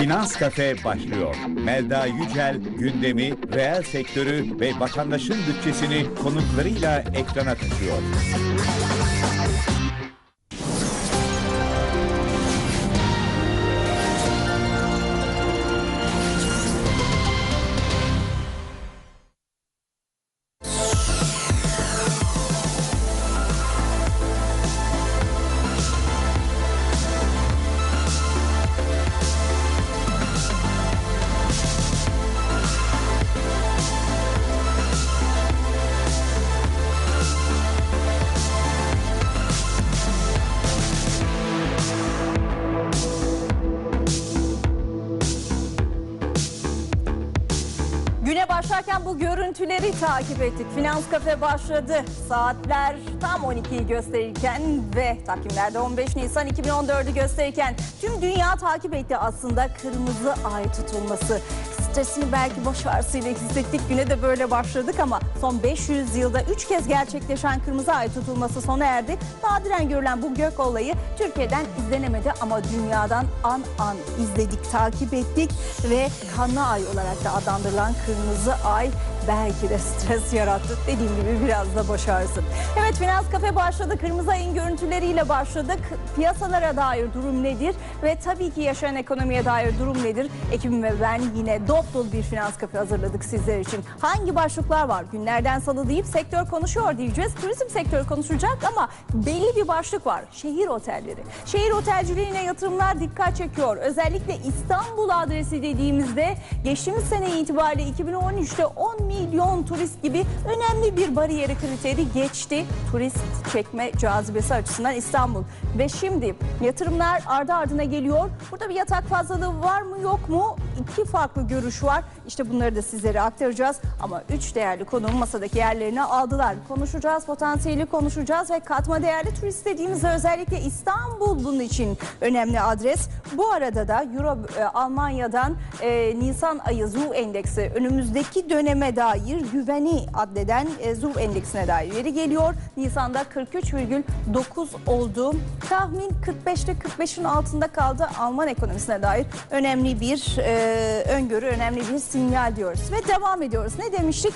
Finans Kafe başlıyor. Melda Yücel gündemi, reel sektörü ve vatandaşın bütçesini konuklarıyla ekrana taşıyor. Bu görüntüleri takip ettik. Finans kafe başladı. Saatler tam 12'yi gösterirken ve takvimlerde 15 Nisan 2014'ü gösterirken tüm dünya takip etti aslında kırmızı ay tutulması. Stresini belki boş ağrısıyla hissettik. Güne de böyle başladık ama son 500 yılda 3 kez gerçekleşen kırmızı ay tutulması sona erdi. Nadiren görülen bu gök olayı Türkiye'den izlenemedi ama dünyadan an an izledik, takip ettik ve kanlı ay olarak da adlandırılan kırmızı ay belki de stres yarattı. Dediğim gibi biraz da boş ağrısı. Evet Finans Kafe başladı. Kırmızı ayın görüntüleriyle başladık. Piyasalara dair durum nedir? Ve tabii ki yaşayan ekonomiye dair durum nedir? Ekibim ve ben yine dop bir Finans Kafe hazırladık sizler için. Hangi başlıklar var? Günlerden salı deyip sektör konuşuyor diyeceğiz. Turizm sektörü konuşacak ama belli bir başlık var. Şehir otelleri. Şehir otelciliğine yatırımlar dikkat çekiyor. Özellikle İstanbul adresi dediğimizde geçtiğimiz sene itibariyle 2013'te 10 milyon turist gibi önemli bir bariyeri kriteri geçti. Turist çekme cazibesi açısından İstanbul. Ve şimdi yatırımlar ardı ardına geliyor. Burada bir yatak fazlalığı var mı yok mu? İki farklı görüş var. İşte bunları da sizlere aktaracağız. Ama üç değerli konuğum masadaki yerlerini aldılar. Konuşacağız, potansiyeli konuşacağız ve katma değerli turist dediğimizde özellikle İstanbul bunun için önemli adres. Bu arada da Euro e, Almanya'dan e, Nisan ayı ZU endeksi önümüzdeki döneme dair güveni addeden e, ZU endeksine dair veri geliyor. Nisan'da 43,9 oldu. Tahmin 45'te 45'in altında kaldı. Alman ekonomisine dair önemli bir e, öngörü, önemli bir sinyal diyoruz. Ve devam ediyoruz. Ne demiştik?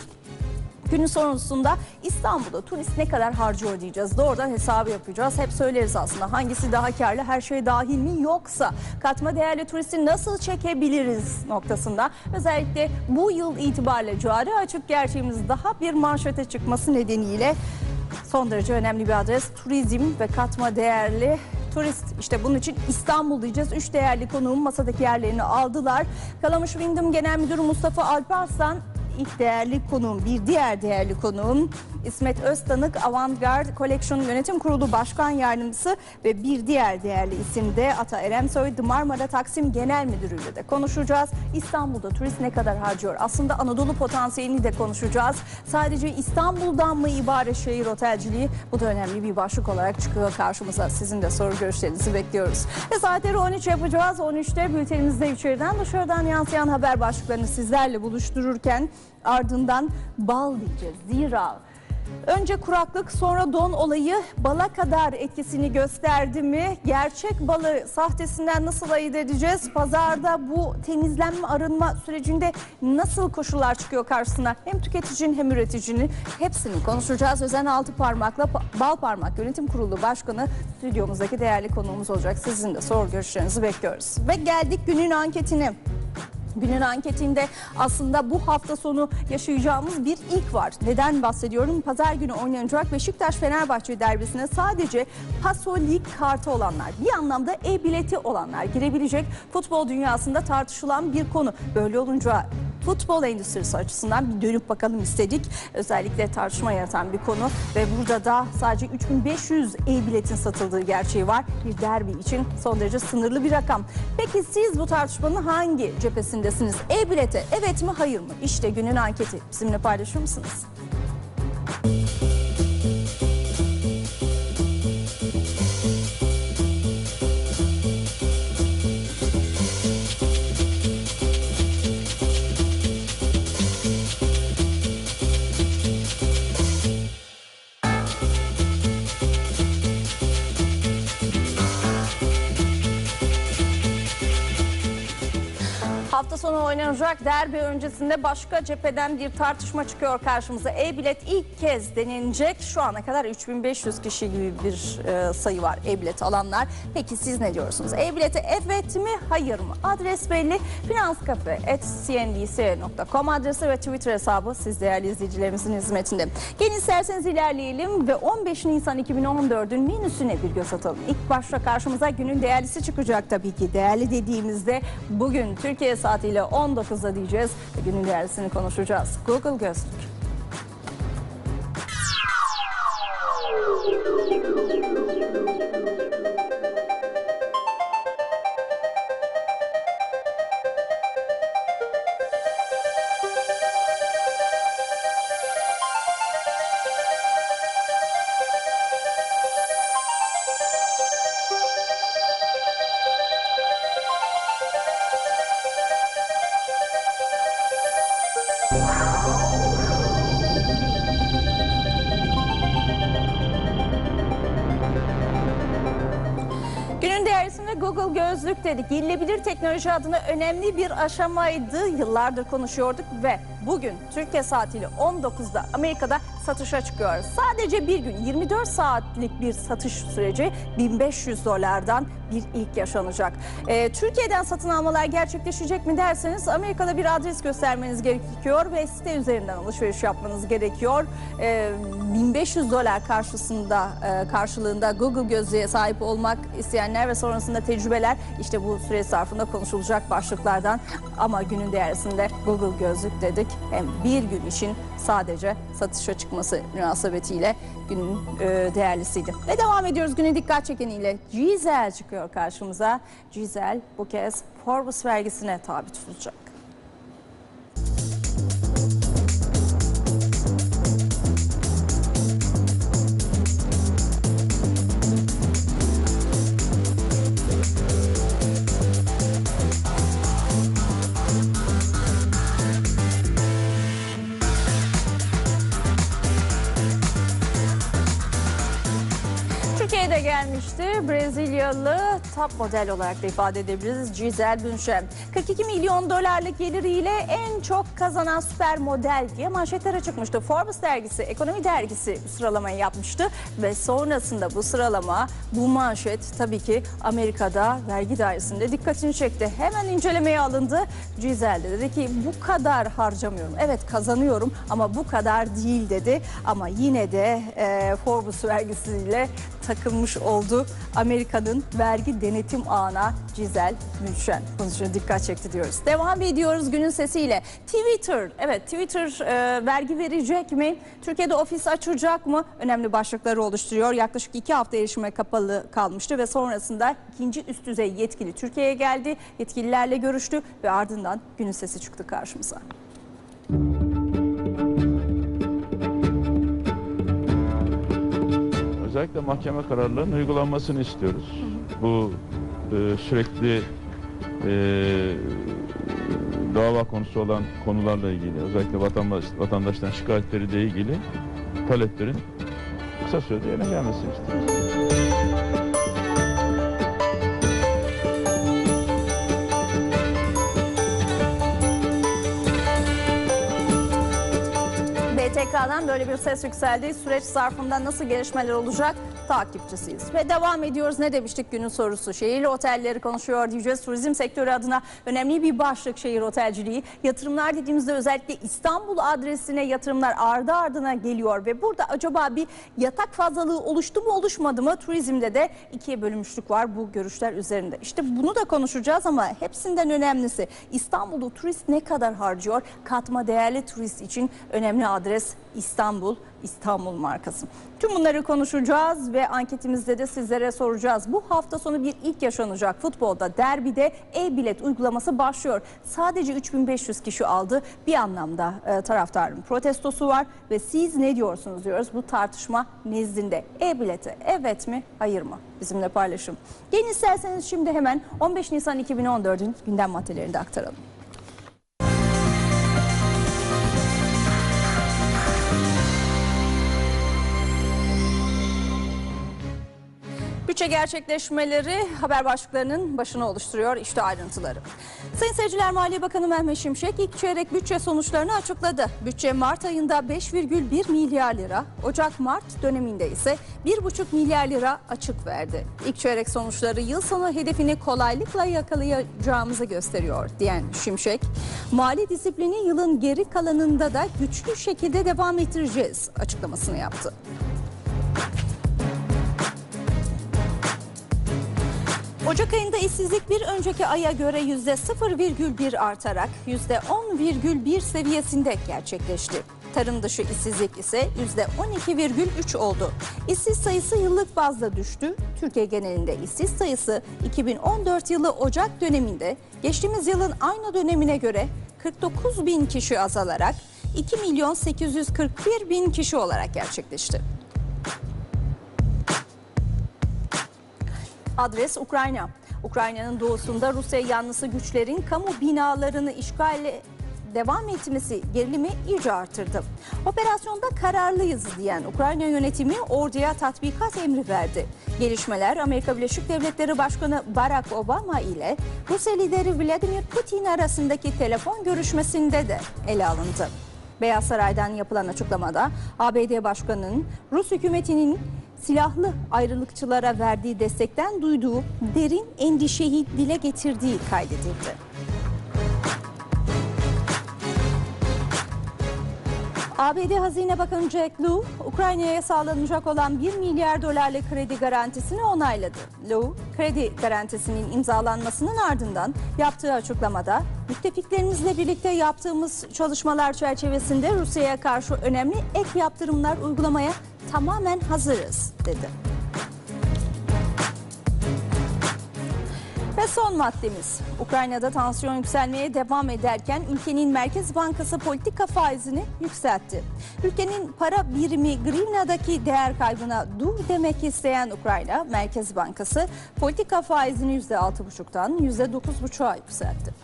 Günün sonrasında İstanbul'da turist ne kadar harcıyor diyeceğiz. Doğrudan hesabı yapacağız. Hep söyleriz aslında hangisi daha karlı her şey dahil mi yoksa katma değerli turisti nasıl çekebiliriz noktasında. Özellikle bu yıl itibariyle cari açık gerçeğimiz daha bir manşete çıkması nedeniyle son derece önemli bir adres. Turizm ve katma değerli turist işte bunun için İstanbul diyeceğiz. Üç değerli konuğum masadaki yerlerini aldılar. Kalamış Wyndham Genel Müdürü Mustafa Alparslan ilk değerli konuğum, bir diğer değerli konuğum İsmet Öztanık Avantgard Collection Yönetim Kurulu Başkan Yardımcısı ve bir diğer değerli isim de Ata Eremsoy The Marmara Taksim Genel Müdürü ile de konuşacağız. İstanbul'da turist ne kadar harcıyor? Aslında Anadolu potansiyelini de konuşacağız. Sadece İstanbul'dan mı ibaret şehir otelciliği? Bu da önemli bir başlık olarak çıkıyor karşımıza. Sizin de soru görüşlerinizi bekliyoruz. Ve saatleri 13 yapacağız. 13'te bültenimizde içeriden dışarıdan yansıyan haber başlıklarını sizlerle buluştururken ardından bal diyeceğiz. Zira Önce kuraklık sonra don olayı bala kadar etkisini gösterdi mi? Gerçek balı sahtesinden nasıl ayırt edeceğiz? Pazarda bu temizlenme arınma sürecinde nasıl koşullar çıkıyor karşısına? Hem tüketicinin hem üreticinin hepsini konuşacağız. Özen altı parmakla pa- bal parmak yönetim kurulu başkanı stüdyomuzdaki değerli konuğumuz olacak. Sizin de soru görüşlerinizi bekliyoruz. Ve geldik günün anketine. Günün anketinde aslında bu hafta sonu yaşayacağımız bir ilk var. Neden bahsediyorum? Pazar günü oynanacak Beşiktaş-Fenerbahçe derbisine sadece Pasolik kartı olanlar, bir anlamda e-bileti olanlar girebilecek futbol dünyasında tartışılan bir konu. Böyle olunca futbol endüstrisi açısından bir dönüp bakalım istedik. Özellikle tartışma yaratan bir konu ve burada da sadece 3500 e-biletin satıldığı gerçeği var. Bir derbi için son derece sınırlı bir rakam. Peki siz bu tartışmanın hangi cephesindesiniz? E-bilete evet mi hayır mı? İşte günün anketi. Bizimle paylaşır mısınız? Oynanacak derbi öncesinde başka cepheden bir tartışma çıkıyor karşımıza. E-bilet ilk kez denilecek. Şu ana kadar 3500 kişi gibi bir e, sayı var e-bilet alanlar. Peki siz ne diyorsunuz? E-bilete evet mi hayır mı? Adres belli. finanscafe.cnbc.com adresi ve Twitter hesabı siz değerli izleyicilerimizin hizmetinde. Gelin isterseniz ilerleyelim ve 15 Nisan 2014'ün menüsüne bir göz atalım. İlk başta karşımıza günün değerlisi çıkacak tabii ki. Değerli dediğimizde bugün Türkiye saatiyle 19'da diyeceğiz günün değerlisini konuşacağız. Google Gözlük. Google Gözlük dedik. Yenilebilir teknoloji adına önemli bir aşamaydı. Yıllardır konuşuyorduk ve bugün Türkiye saatiyle 19'da Amerika'da satışa çıkıyor. Sadece bir gün 24 saatlik bir satış süreci 1500 dolardan bir ilk yaşanacak. Ee, Türkiye'den satın almalar gerçekleşecek mi derseniz Amerika'da bir adres göstermeniz gerekiyor ve site üzerinden alışveriş yapmanız gerekiyor. Ee, 1500 dolar karşısında e, karşılığında Google gözlüğe sahip olmak isteyenler ve sonrasında tecrübeler işte bu süre zarfında konuşulacak başlıklardan ama günün değerisinde Google gözlük dedik. Hem bir gün için sadece satışa çıkması münasebetiyle günün e, değerlisiydi. Ve devam ediyoruz günün dikkat çekeniyle. Gizel çıkıyor karşımıza. Gizel bu kez Forbes vergisine tabi tutulacak. Brezilyalı top model olarak da ifade edebiliriz. Giselle Bündchen. 42 milyon dolarlık geliriyle en çok kazanan süper model diye manşetlere çıkmıştı. Forbes dergisi, ekonomi dergisi sıralamayı yapmıştı. Ve sonrasında bu sıralama, bu manşet tabii ki Amerika'da vergi dairesinde dikkatini çekti. Hemen incelemeye alındı. Giselle de dedi ki bu kadar harcamıyorum. Evet kazanıyorum ama bu kadar değil dedi. Ama yine de e, Forbes vergisiyle takılmış oldu. Amerika'nın vergi denetim ağına Bündchen. Bunun için dikkat çekti diyoruz. Devam ediyoruz günün sesiyle. Twitter, evet Twitter e, vergi verecek mi? Türkiye'de ofis açacak mı? Önemli başlıkları oluşturuyor. Yaklaşık iki hafta erişime kapalı kalmıştı ve sonrasında ikinci üst düzey yetkili Türkiye'ye geldi. Yetkililerle görüştü ve ardından günün sesi çıktı karşımıza. Özellikle mahkeme kararlarının uygulanmasını istiyoruz. Bu e, sürekli e, dava konusu olan konularla ilgili, özellikle vatandaş, vatandaştan şikayetleriyle ilgili taleplerin kısa sürede yerine gelmesini istiyoruz. BTK'dan böyle bir ses yükseldi. Süreç zarfında nasıl gelişmeler olacak takipçisiyiz. Ve devam ediyoruz. Ne demiştik günün sorusu? Şehir otelleri konuşuyor diyeceğiz. Turizm sektörü adına önemli bir başlık şehir otelciliği. Yatırımlar dediğimizde özellikle İstanbul adresine yatırımlar ardı ardına geliyor. Ve burada acaba bir yatak fazlalığı oluştu mu oluşmadı mı? Turizmde de ikiye bölünmüşlük var bu görüşler üzerinde. İşte bunu da konuşacağız ama hepsinden önemlisi İstanbul'da turist ne kadar harcıyor? Katma değerli turist için önemli adres İstanbul, İstanbul markası. Tüm bunları konuşacağız ve anketimizde de sizlere soracağız. Bu hafta sonu bir ilk yaşanacak futbolda derbide e-bilet uygulaması başlıyor. Sadece 3500 kişi aldı. Bir anlamda e, taraftarın protestosu var ve siz ne diyorsunuz diyoruz bu tartışma nezdinde. E-bilete evet mi hayır mı? Bizimle paylaşın. Gelin isterseniz şimdi hemen 15 Nisan 2014'ün gündem maddelerini de aktaralım. Bütçe gerçekleşmeleri haber başlıklarının başını oluşturuyor. İşte ayrıntıları. Sayın seyirciler Maliye Bakanı Mehmet Şimşek ilk çeyrek bütçe sonuçlarını açıkladı. Bütçe Mart ayında 5,1 milyar lira, Ocak-Mart döneminde ise 1,5 milyar lira açık verdi. İlk çeyrek sonuçları yıl sonu hedefini kolaylıkla yakalayacağımızı gösteriyor diyen Şimşek, mali disiplini yılın geri kalanında da güçlü şekilde devam ettireceğiz açıklamasını yaptı. Ocak ayında işsizlik bir önceki aya göre yüzde 0,1 artarak yüzde 10,1 seviyesinde gerçekleşti. Tarım dışı işsizlik ise yüzde 12,3 oldu. İşsiz sayısı yıllık bazda düştü. Türkiye genelinde işsiz sayısı 2014 yılı Ocak döneminde geçtiğimiz yılın aynı dönemine göre 49 bin kişi azalarak 2 milyon 841 bin kişi olarak gerçekleşti. Adres Ukrayna. Ukrayna'nın doğusunda Rusya yanlısı güçlerin kamu binalarını işgale devam etmesi gerilimi iyice artırdı. Operasyonda kararlıyız diyen Ukrayna yönetimi orduya tatbikat emri verdi. Gelişmeler Amerika Birleşik Devletleri Başkanı Barack Obama ile Rusya lideri Vladimir Putin arasındaki telefon görüşmesinde de ele alındı. Beyaz Saray'dan yapılan açıklamada ABD Başkanı'nın Rus hükümetinin silahlı ayrılıkçılara verdiği destekten duyduğu derin endişeyi dile getirdiği kaydedildi. ABD Hazine Bakanı Jack Lew, Ukrayna'ya sağlanacak olan 1 milyar dolarlık kredi garantisini onayladı. Lew, kredi garantisinin imzalanmasının ardından yaptığı açıklamada, müttefiklerimizle birlikte yaptığımız çalışmalar çerçevesinde Rusya'ya karşı önemli ek yaptırımlar uygulamaya tamamen hazırız, dedi. Ve son maddemiz. Ukrayna'da tansiyon yükselmeye devam ederken ülkenin Merkez Bankası politika faizini yükseltti. Ülkenin para birimi grivnadaki değer kaybına dur demek isteyen Ukrayna Merkez Bankası politika faizini %6,5'tan %9,5'a yükseltti.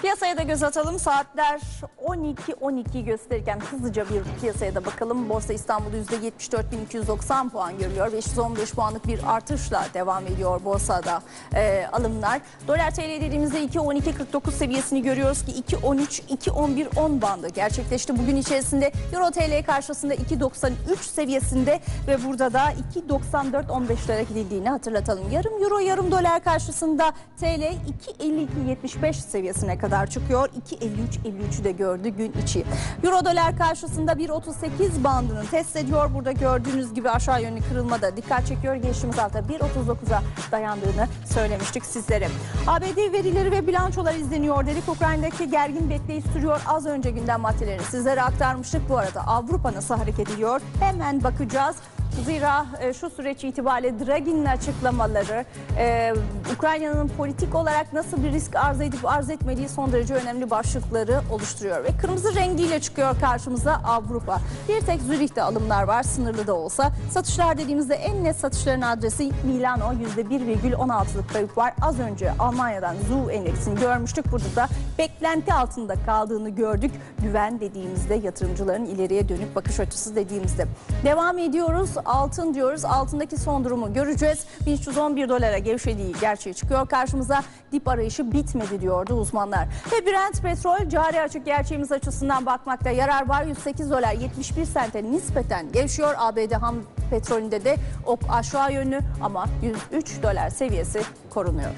Piyasaya da göz atalım. Saatler 12.12 gösterirken hızlıca bir piyasaya da bakalım. Borsa İstanbul %74.290 puan görüyor. 515 puanlık bir artışla devam ediyor borsada e, alımlar. Dolar TL dediğimizde 2.12.49 seviyesini görüyoruz ki 2.13 2.11 bandı gerçekleşti. Bugün içerisinde Euro TL karşısında 2.93 seviyesinde ve burada da 2.94-15'lere gidildiğini hatırlatalım. Yarım Euro yarım dolar karşısında TL 2.52-75 seviyesine kadar çıkıyor. 2.53-53'ü de gördü gün içi. Euro dolar karşısında 1.38 bandını test ediyor. Burada gördüğünüz gibi aşağı yönlü kırılma da dikkat çekiyor. Geçtiğimiz hafta 1.39'a dayandığını söylemiştik sizlere. ABD verileri ve bilançolar izleniyor dedik. Ukrayna'daki gergin bekleyiş sürüyor. Az önce gündem maddelerini sizlere aktarmıştık. Bu arada Avrupa nasıl hareket ediyor? Hemen bakacağız. Zira e, şu süreç itibariyle Draghi'nin açıklamaları e, Ukrayna'nın politik olarak nasıl bir risk arz edip arz etmediği son derece önemli başlıkları oluşturuyor. Ve kırmızı rengiyle çıkıyor karşımıza Avrupa. Bir tek Zürih'te alımlar var sınırlı da olsa. Satışlar dediğimizde en net satışların adresi Milano %1,16'lık kayıp var. Az önce Almanya'dan ZU endeksini görmüştük. Burada da beklenti altında kaldığını gördük. Güven dediğimizde yatırımcıların ileriye dönük bakış açısı dediğimizde. Devam ediyoruz. Altın diyoruz. Altındaki son durumu göreceğiz. 1311 dolara gevşediği gerçeği çıkıyor. Karşımıza dip arayışı bitmedi diyordu uzmanlar. Ve Brent petrol cari açık gerçeğimiz açısından bakmakta yarar var. 108 dolar 71 sente nispeten gevşiyor. ABD ham petrolünde de ok aşağı yönlü ama 103 dolar seviyesi korunuyor.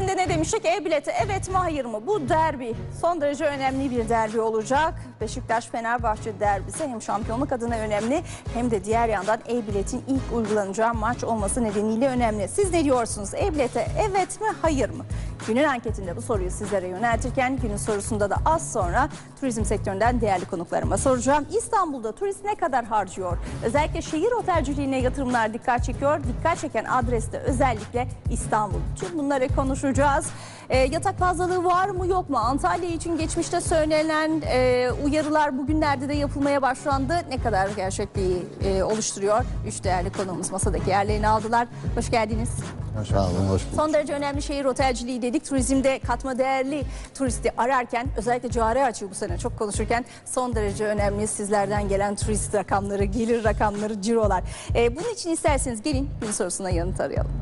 Anketinde ne demiştik? E-bileti evet mi hayır mı? Bu derbi son derece önemli bir derbi olacak. Beşiktaş-Fenerbahçe derbisi hem şampiyonluk adına önemli hem de diğer yandan e-biletin ilk uygulanacağı maç olması nedeniyle önemli. Siz ne diyorsunuz? E-bilete evet mi hayır mı? Günün anketinde bu soruyu sizlere yöneltirken günün sorusunda da az sonra turizm sektöründen değerli konuklarıma soracağım. İstanbul'da turist ne kadar harcıyor? Özellikle şehir otelciliğine yatırımlar dikkat çekiyor. Dikkat çeken adreste özellikle İstanbul. Tüm bunları konuşacağız. E, yatak fazlalığı var mı yok mu? Antalya için geçmişte söylenen e, uyarılar bugünlerde de yapılmaya başlandı. Ne kadar gerçekliği e, oluşturuyor? Üç değerli konuğumuz masadaki yerlerini aldılar. Hoş geldiniz. Sağ olun, hoş bulduk. Son derece önemli şehir otelciliği dedik. Turizmde katma değerli turisti ararken özellikle cari açığı bu sene çok konuşurken son derece önemli sizlerden gelen turist rakamları, gelir rakamları, cirolar. Ee, bunun için isterseniz gelin gün sorusuna yanıt arayalım.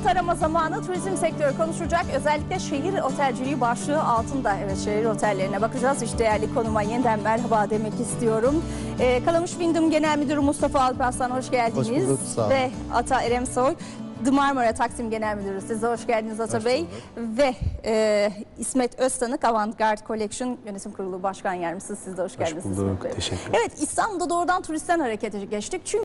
Sorusuna yanıt arama zamanı turizm sektörü konuşacak. Özellikle şehir otelciliği başlığı altında. Evet şehir otellerine bakacağız. İşte değerli konuma yeniden merhaba demek istiyorum. Ee, Kalamış Bindim Genel Müdürü Mustafa Alparslan hoş geldiniz. Hoş bulduk, sağ olun. Ve Ata Eremsoy. The Marmara Taksim Genel Müdürü. Siz de hoş geldiniz Ata Bey. Ve e, İsmet Öztanık Avantgard Collection Yönetim Kurulu Başkan Yardımcısı. Siz de hoş geldiniz bulduk, İsmet Bey. teşekkür Evet İstanbul'da doğrudan turistten harekete geçtik. Çünkü